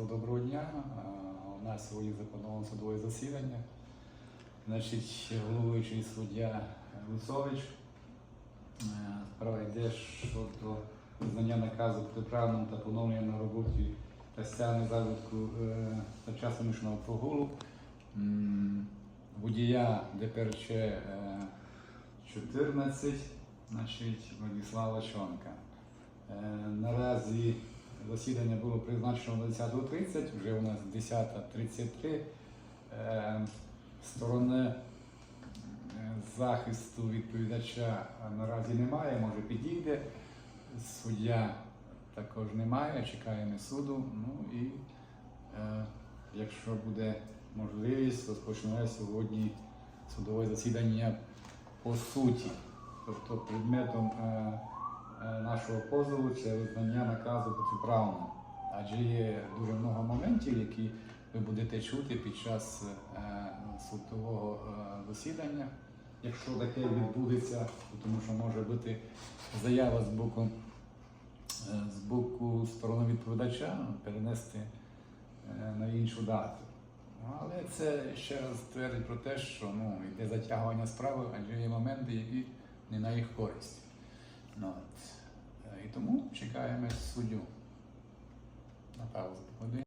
Товариство доброго дня. У нас сьогодні заплановано судове засідання. Значить, головуючий суддя Лусович. Е, Справа йде щодо визнання наказу протиправним та поновлення на роботі та стягнення заробітку е, та часу мишного прогулу. Водія ДПРЧ е, 14, значить, Владислава Чонка. Е, Наразі засідання було призначено на 10.30, вже у нас 10.33. Е, Сторони е, захисту відповідача наразі немає, може підійде. Суддя також немає, чекаємо суду. Ну і е, якщо буде можливість, розпочне сьогодні судове засідання по суті. Тобто предметом нашого позову це визнання наказу протиправним. Адже є дуже багато моментів, які ви будете чути під час е, судового е, засідання. Якщо таке відбудеться, тому що може бути заява з боку, е, з боку сторони відповідача перенести е, на іншу дату. Але це ще раз твердить про те, що ну, йде затягування справи, адже є моменти, які не на їх користь. Ну, от. Е, І тому чекаємо